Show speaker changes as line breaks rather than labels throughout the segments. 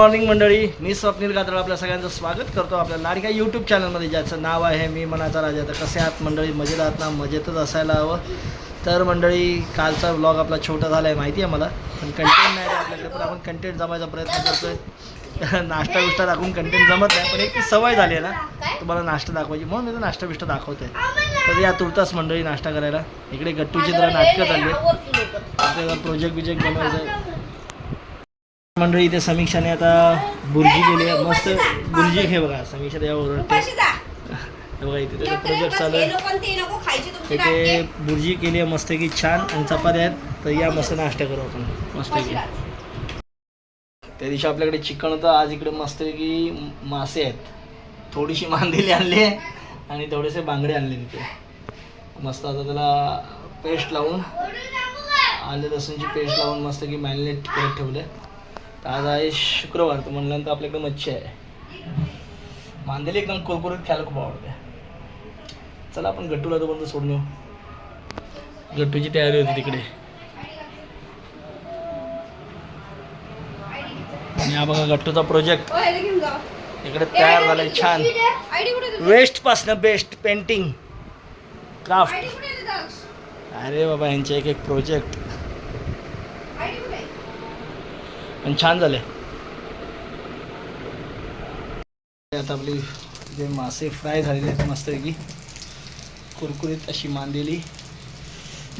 Morning मंडळी मी स्वप्नील गात्र आपल्या सगळ्यांचं स्वागत करतो आपल्या लाडक्या यूट्यूब चॅनलमध्ये ज्याचं नाव आहे मी मनाचा राजा. तर कसे आहात मंडळी? मजेत आहात ना? मजेतच असायला हवं. तर मंडळी कालचा व्लॉग आपला छोटा झाला आहे माहिती आहे मला. पण कंटेंट नाही आहे आपल्याकडे पण आपण कंटेंट जमायचा प्रयत्न करतोय. नाश्ता बिष्टा दाखवून कंटेंट जमत नाही पण एक सवय झाली आहे ना. तुम्हाला नाश्ता दाखवायची. म्हणून मी तर नाश्ता बिष्टा दाखवते तर या तुर्तास मंडळी नाश्ता करायला. इकडे गट्टूची जरा नाटकं चालली आहेत. आपल्याला प्रोजेक्ट बिजेक्ट बनवायचं आहे. मंडळी इथे समीक्षाने आता बुर्जी केली आहे. मस्त बुर्जी हे बघा समीक्षा या ओरडते हे बघा इथे त्याचा प्रोजेक्ट चालू आहे. इथे बुर्जी केली आहे मस्त की छान. आणि चपात्या आहेत तर या मस्त नाश्ता करू आपण. मस्त की. त्या दिवशी आपल्याकडे चिकन होतं आज इकडे मस्त की मासे आहेत. थोडीशी मांदेली आणली आहे आणि थोडेसे बांगडे आणले तिथे. मस्त आता त्याला पेस्ट लावून आले लसूणची पेस्ट लावून मस्त की मॅरिनेट करत ठेवले तर आज आहे शुक्रवार तर म्हणल्यानंतर आपल्याकडे मच्छी आहे. मांदेली एकदम कुरकुरीत खायला खूप आवडते. चला आपण गट्टूला तोपर्यंत सोडून येऊ गट्टूची तयारी होती तिकडे. आणि हा बघा गट्टूचा प्रोजेक्ट इकडे तयार झालाय छान. वेस्ट पासनं बेस्ट पेंटिंग क्राफ्ट अरे बाबा यांचे एक एक प्रोजेक्ट पण छान झाले. आता आपली जे मासे फ्राय झालेले आहेत मस्तपैकी. कुरकुरीत अशी मांदेली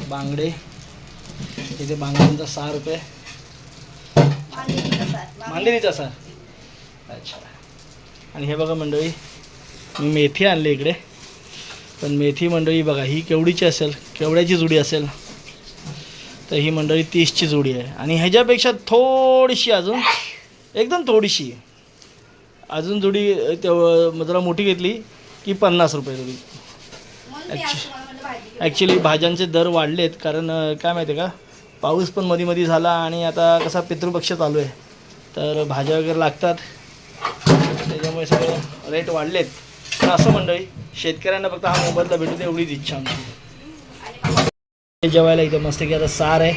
बांगडे. इथे बांगड्यांचा सहा रुपये. मांदेलीचा सर अच्छा. आणि हे बघा मंडळी मी मेथी आणली इकडे. पण मेथी मंडळी बघा ही केवढीची असेल केवढ्याची जुडी असेल. तर ही मंडळी तीसची जोडी आहे. आणि ह्याच्यापेक्षा थोडीशी अजून एकदम थोडीशी. अजून जोडी तेव्हा जरा मोठी घेतली की पन्नास रुपये जोडी. ॲक्च्युली भाज्यांचे दर वाढले आहेत कारण काय माहिती आहे का? पाऊस पण मध्ये मध्ये झाला आणि आता कसा पितृपक्ष चालू आहे. तर भाज्या वगैरे लागतात. त्याच्यामुळे सगळं रेट वाढलेत. पण असं मंडळी शेतकऱ्यांना फक्त हा मोबदला भेटू दे एवढीच इच्छा आमची. जेवायला इथं मस्त की आता सार आहे.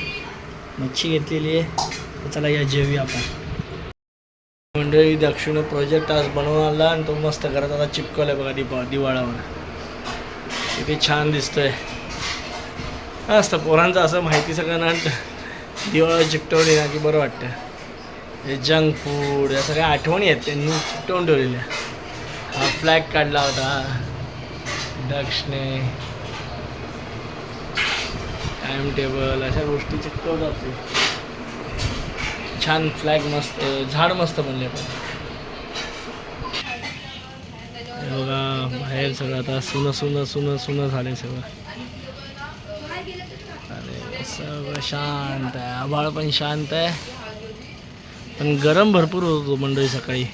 मच्छी घेतलेली आहे. चला या जेवूया आपण. मंडळी दक्षिण प्रोजेक्ट आज बनवून आला आणि तो मस्त घरात आता चिपकवलाय बघा दिवा दिवाळावर. इथे छान दिसतोय. असतं पोरांचं असं माहिती सगळ्यांना दिवाळा चिकटवली ना की बरं वाटतं. हे जंक फूड या सगळ्या आठवणी आहेत त्यांनी चिपटवून ठेवलेल्या. हा फ्लॅग काढला होता. दक्षिणे. टाइम टेबल अशा गोष्टी चिकटवतात ते छान फ्लॅग मस्त झाड मस्त बनले पण. बघा बाहेर सगळं आता सुनं सुनं सुनं सुनं झाले सगळं. अरे सगळं शांत आहे. आभाळ पण शांत आहे. पण गरम भरपूर होतो मंडळी सकाळी.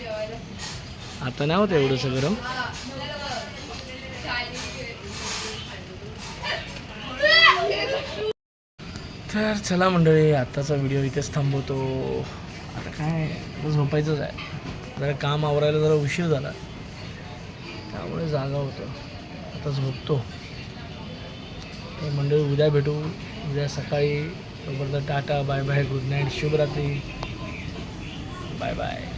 आता नाही होतं एवढंसं गरम. तर चला मंडळी आत्ताचा व्हिडिओ इथेच थांबवतो. आता काय झोपायचंच आहे. जरा काम आवरायला जरा उशीर झाला. त्यामुळे जागा होतो. आता झोपतो. तर मंडळी उद्या भेटू. उद्या सकाळी. तोपर्यंत tata bye bye good night शुभरात्री. Bye bye.